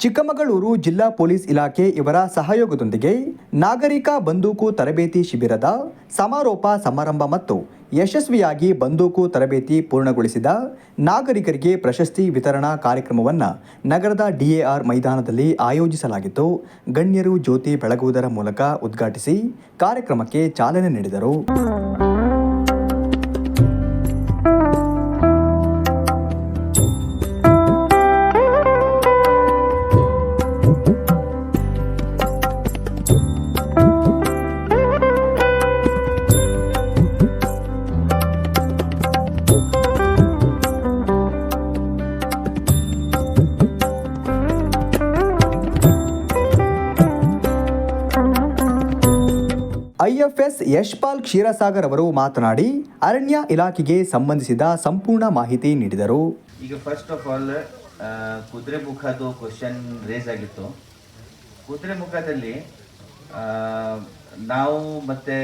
ಚಿಕ್ಕಮಗಳೂರು ಜಿಲ್ಲಾ ಪೊಲೀಸ್ ಇಲಾಖೆ ಇವರ ಸಹಯೋಗದೊಂದಿಗೆ ನಾಗರಿಕ ಬಂದೂಕು ತರಬೇತಿ ಶಿಬಿರದ ಸಮಾರೋಪ ಸಮಾರಂಭ ಮತ್ತು ಯಶಸ್ವಿಯಾಗಿ ಬಂದೂಕು ತರಬೇತಿ ಪೂರ್ಣಗೊಳಿಸಿದ ನಾಗರಿಕರಿಗೆ ಪ್ರಶಸ್ತಿ ವಿತರಣಾ ಕಾರ್ಯಕ್ರಮವನ್ನು ನಗರದ ಡಿಎಆರ್ ಮೈದಾನದಲ್ಲಿ ಆಯೋಜಿಸಲಾಗಿತ್ತು. ಗಣ್ಯರು ಜ್ಯೋತಿ ಬೆಳಗುವುದರ ಮೂಲಕ ಉದ್ಘಾಟಿಸಿ ಕಾರ್ಯಕ್ರಮಕ್ಕೆ ಚಾಲನೆ ನೀಡಿದರು. ಐಎಫ್ಎಸ್ ಯಶ್ಪಾಲ್ ಕ್ಷೀರಸಾಗರ್ ಅವರು ಮಾತನಾಡಿ, ಅರಣ್ಯ ಇಲಾಖೆಗೆ ಸಂಬಂಧಿಸಿದ ಸಂಪೂರ್ಣ ಮಾಹಿತಿ ನೀಡಿದರು. ಈಗ ಫಸ್ಟ್ ಆಫ್ ಆಲ್ ಕುದುರೆ ಮುಖದ್ದು ಕ್ವಶನ್ ರೇಸ್ ಆಗಿತ್ತು. ಕುದುರೆ ಮುಖದಲ್ಲಿ ನಾವು ಮತ್ತೆ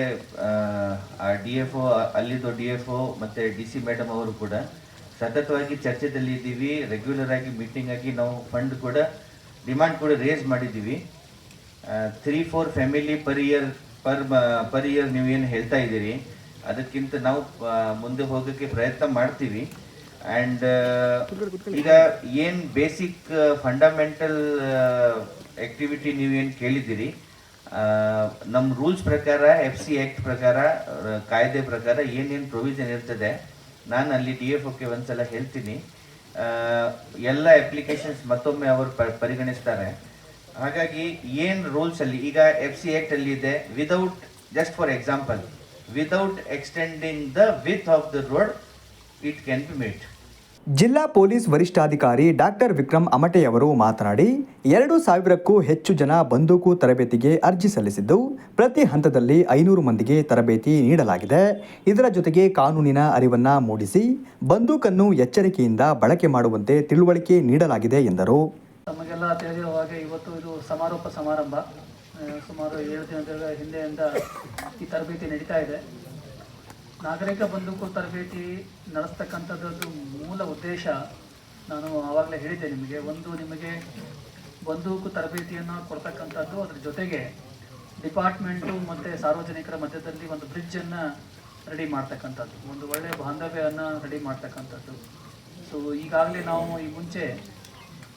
ಡಿ ಎಫ್ ಒ ಅಲ್ಲಿದ್ದು ಡಿ ಎಫ್ ಒ ಮತ್ತೆ ಡಿ ಸಿ ಮೇಡಮ್ ಅವರು ಕೂಡ ಸತತವಾಗಿ ಚರ್ಚೆದಲ್ಲಿ ಇದ್ದೀವಿ. ರೆಗ್ಯುಲರ್ ಆಗಿ ಮೀಟಿಂಗ್ ಆಗಿ ನಾವು ಫಂಡ್ ಕೂಡ ಡಿಮಾಂಡ್ ಕೂಡ ರೇಸ್ ಮಾಡಿದ್ದೀವಿ. Three four family per year per per year ಏನು ಹೇಳ್ತಾ ಇದ್ದೀರಿ ಅದಕ್ಕಿಂತ ನಾವು ಮುಂದೆ ಹೋಗೋಕ್ಕೆ ಪ್ರಯತ್ನ ಮಾಡ್ತೀವಿ. ಆ್ಯಂಡ್ ಈಗ ಏನು ಬೇಸಿಕ್ ಫಂಡಮೆಂಟಲ್ ಆಕ್ಟಿವಿಟಿ ನೀವೇನು ಕೇಳಿದ್ದೀರಿ ನಮ್ಮ ರೂಲ್ಸ್ ಪ್ರಕಾರ ಎಫ್ ಸಿ ಆ್ಯಕ್ಟ್ ಪ್ರಕಾರ ಕಾಯ್ದೆ ಪ್ರಕಾರ ಏನೇನು ಪ್ರೊವಿಷನ್ ಇರ್ತದೆ ನಾನು ಅಲ್ಲಿ ಡಿ ಎಫ್ ಒಕ್ಕೆ ಒಂದ್ಸಲ ಹೇಳ್ತೀನಿ. ಆ, ಎಲ್ಲ ಅಪ್ಲಿಕೇಶನ್ಸ್ ಮತ್ತೊಮ್ಮೆ ಅವರು ಪರಿಗಣಿಸ್ತಾರೆ. ಹಾಗಾಗಿ ಏನು ರೂಲ್ಸ್ ಅಲ್ಲಿ ಈಗ ಎಫ್ ಸಿ ಆಕ್ಟ್ ಅಲ್ಲಿ ಇದೆ without just for example without extending the width of the road it can be made ಜಿಲ್ಲಾ ಪೊಲೀಸ್ ವರಿಷ್ಠಾಧಿಕಾರಿ ಡಾಕ್ಟರ್ ವಿಕ್ರಮ್ ಅಮಟೆಯವರು ಮಾತನಾಡಿ ಎರಡು ಸಾವಿರಕ್ಕೂ ಹೆಚ್ಚು ಜನ ಬಂದೂಕು ತರಬೇತಿಗೆ ಅರ್ಜಿ ಸಲ್ಲಿಸಿದ್ದು ಪ್ರತಿ ಹಂತದಲ್ಲಿ ಐನೂರು ಮಂದಿಗೆ ತರಬೇತಿ ನೀಡಲಾಗಿದೆ. ಇದರ ಜೊತೆಗೆ ಕಾನೂನಿನ ಅರಿವನ್ನ ಮೂಡಿಸಿ ಬಂದೂಕನ್ನು ಎಚ್ಚರಿಕೆಯಿಂದ ಬಳಕೆ ಮಾಡುವಂತೆ ತಿಳುವಳಿಕೆ ನೀಡಲಾಗಿದೆ ಎಂದರು ತಮಗೆಲ್ಲ ತಿಳಿದಿರುವ ಹಾಗೆ ಇವತ್ತು ಇದು ಸಮಾರೋಪ ಸಮಾರಂಭ ಸುಮಾರು ಏಳು ದಿನಗಳ ಹಿಂದೆಯಿಂದ ಈ ತರಬೇತಿ ನಡೀತಾ ಇದೆ. ನಾಗರಿಕ ಬಂದೂಕು ತರಬೇತಿ ನಡೆಸ್ತಕ್ಕಂಥದ್ದು ಮೂಲ ಉದ್ದೇಶ ನಾನು ಆವಾಗಲೇ ಹೇಳಿದ್ದೆ ನಿಮಗೆ. ಒಂದು ನಿಮಗೆ ಬಂದೂಕು ತರಬೇತಿಯನ್ನು ಕೊಡ್ತಕ್ಕಂಥದ್ದು ಅದರ ಜೊತೆಗೆ ಡಿಪಾರ್ಟ್ಮೆಂಟು ಮತ್ತು ಸಾರ್ವಜನಿಕರ ಮಧ್ಯದಲ್ಲಿ ಒಂದು ಬ್ರಿಡ್ಜನ್ನು ರೆಡಿ ಮಾಡ್ತಕ್ಕಂಥದ್ದು. ಒಂದು ಒಳ್ಳೆಯ ಬಾಂಧವ್ಯವನ್ನು ರೆಡಿ ಮಾಡ್ತಕ್ಕಂಥದ್ದು. ಸೊ ಈಗಾಗಲೇ ನಾವು ಈ ಮುಂಚೆ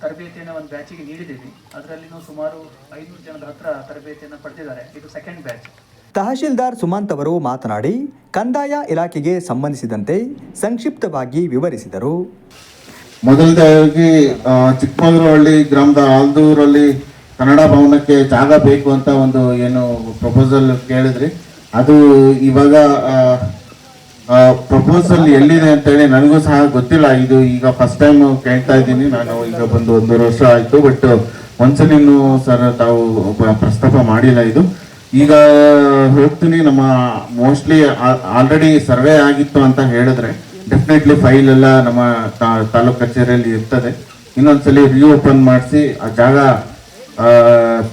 ತರಬೇತಿಯನ್ನು ಒಂದು ಬ್ಯಾಚಿಗೆ ನೀಡಿದ್ದೀವಿ. ಅದರಲ್ಲಿನೂ ಸುಮಾರು ಐನೂರು ಜನದ ಹತ್ರ ತರಬೇತಿಯನ್ನು ಪಡೆದಿದ್ದಾರೆ. ಇದು ಸೆಕೆಂಡ್ ಬ್ಯಾಚ್ ತಹಶೀಲ್ದಾರ್ ಸುಮಂತ್ ಅವರು ಮಾತನಾಡಿ ಕಂದಾಯ ಇಲಾಖೆಗೆ ಸಂಬಂಧಿಸಿದಂತೆ ಸಂಕ್ಷಿಪ್ತವಾಗಿ ವಿವರಿಸಿದರು. ಮೊದಲನೇದಾಗಿ ಆ, ಚಿಕ್ಕಮಗಳೂರು ಹಳ್ಳಿ ಗ್ರಾಮದ ಆಲ್ದೂರಲ್ಲಿ ಕನ್ನಡ ಭವನಕ್ಕೆ ಜಾಗ ಬೇಕು ಅಂತ ಒಂದು ಏನು ಪ್ರಪೋಸಲ್ ಕೇಳಿದ್ರಿ. ಅದು ಇವಾಗ ಪ್ರಪೋಸಲ್ ಎಲ್ಲಿದೆ ಅಂತೇಳಿ ನನಗೂ ಸಹ ಗೊತ್ತಿಲ್ಲ. ಇದು ಈಗ ಫಸ್ಟ್ ಟೈಮ್ ಕೇಳ್ತಾ ಇದ್ದೀನಿ. ನಾನು ಈಗ ಬಂದು ಒಂದೂವರೆ ವರ್ಷ ಆಯಿತು ಬಟ್ ಒಂದ್ಸಲಿನೂ ಸರ್ ತಾವು ಪ್ರಸ್ತಾಪ ಮಾಡಿಲ್ಲ ಇದು. ಈಗ ಹೋಗ್ತೀನಿ ನಮ್ಮ ಮೋಸ್ಟ್ಲಿ ಆಲ್ರೆಡಿ ಸರ್ವೆ ಆಗಿತ್ತು ಅಂತ ಹೇಳಿದ್ರೆ ಡೆಫಿನೆಟ್ಲಿ ಫೈಲ್ ಎಲ್ಲ ನಮ್ಮ ತಾಲೂಕು ಕಚೇರಿಯಲ್ಲಿ ಇರ್ತದೆ. ಇನ್ನೊಂದ್ಸಲಿ ರಿಓಪನ್ ಮಾಡಿಸಿ, ಆ ಜಾಗ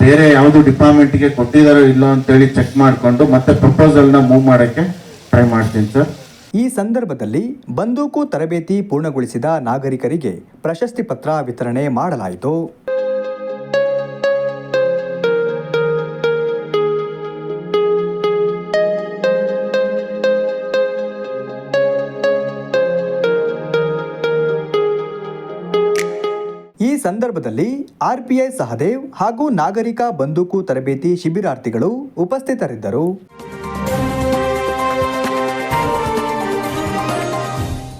ಬೇರೆ ಯಾವುದು ಡಿಪಾರ್ಟ್ಮೆಂಟ್ಗೆ ಕೊಟ್ಟಿದಾರೋ ಇಲ್ಲೋ ಅಂತೇಳಿ ಚೆಕ್ ಮಾಡಿಕೊಂಡು ಮತ್ತೆ ಪ್ರಪೋಸಲ್ನ ಮೂವ್ ಮಾಡೋಕ್ಕೆ ಟ್ರೈ ಮಾಡ್ತೀನಿ ಸರ್. ಈ ಸಂದರ್ಭದಲ್ಲಿ ಬಂದೂಕು ತರಬೇತಿ ಪೂರ್ಣಗೊಳಿಸಿದ ನಾಗರಿಕರಿಗೆ ಪ್ರಶಸ್ತಿ ಪತ್ರ ವಿತರಣೆ ಮಾಡಲಾಯಿತು. ಈ ಸಂದರ್ಭದಲ್ಲಿ ಆರ್ಪಿಐ ಸಹದೇವ್ ಹಾಗೂ ನಾಗರಿಕ ಬಂದೂಕು ತರಬೇತಿ ಶಿಬಿರಾರ್ಥಿಗಳು ಉಪಸ್ಥಿತರಿದ್ದರು.